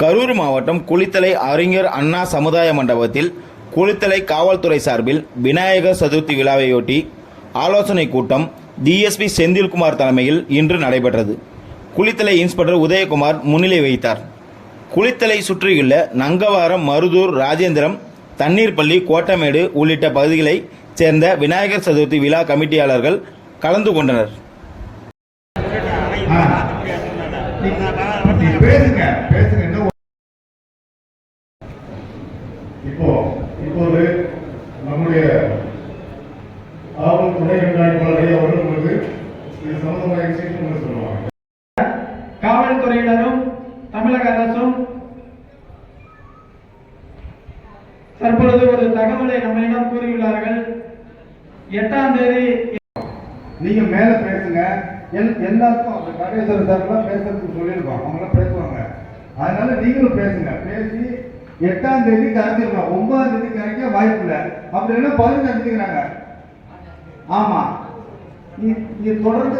கரூர் மாவட்டம் குளித்தலை அறிஞர் அண்ணா சமுதாய மண்டபத்தில் குளித்தலை காவல்துறை சார்பில் விநாயகர் சதுர்த்தி விழாவையொட்டி ஆலோசனை கூட்டம் டிஎஸ்பி செந்தில்குமார் தலைமையில் இன்று நடைபெற்றது. குளித்தலை இன்ஸ்பெக்டர் உதயகுமார் முன்னிலை வைத்தார் குளித்தலை சுற்றியுள்ள நங்கவாரம் மருதூர் ராஜேந்திரம் தண்ணீர்பள்ளி கோட்டமேடு உள்ளிட்ட பகுதிகளைச் சேர்ந்த விநாயகர் சதுர்த்தி விழா கமிட்டியாளர்கள் கலந்து கொண்டனர். பேசுங்க பேசுங்க. இப்போ இப்போது நம்முடைய ஆவல் துணை கண்காணிப்பாளர் அவர்கள் உங்களுக்கு இது சம்பந்தமான விஷயத்தை உங்களுக்கு சொல்லுவாங்க. காவல்துறையினரும் தமிழக அரசும் தற்பொழுது ஒரு தகவலை நம்மிடம் கூறியுள்ளார்கள். எட்டாம் தேதி நீங்க மேல பேசுங்க. எல் எல்லாருக்கும் அந்த கணேசர் சார்லாம் பேசுறதுக்கு சொல்லியிருக்கோம் அவங்களாம் பேசுவாங்க. அதனால நீங்களும் பேசுங்க. பேசி எட்டாம் தேதி கரைச்சிருக்கோம் ஒன்பதாம் தேதி கரைக்க வாய்ப்பு இல்லை. அப்படி இல்லைன்னா பதினஞ்சு அடிச்சுக்கிறாங்க ஆமா. நீ தொடர்ந்து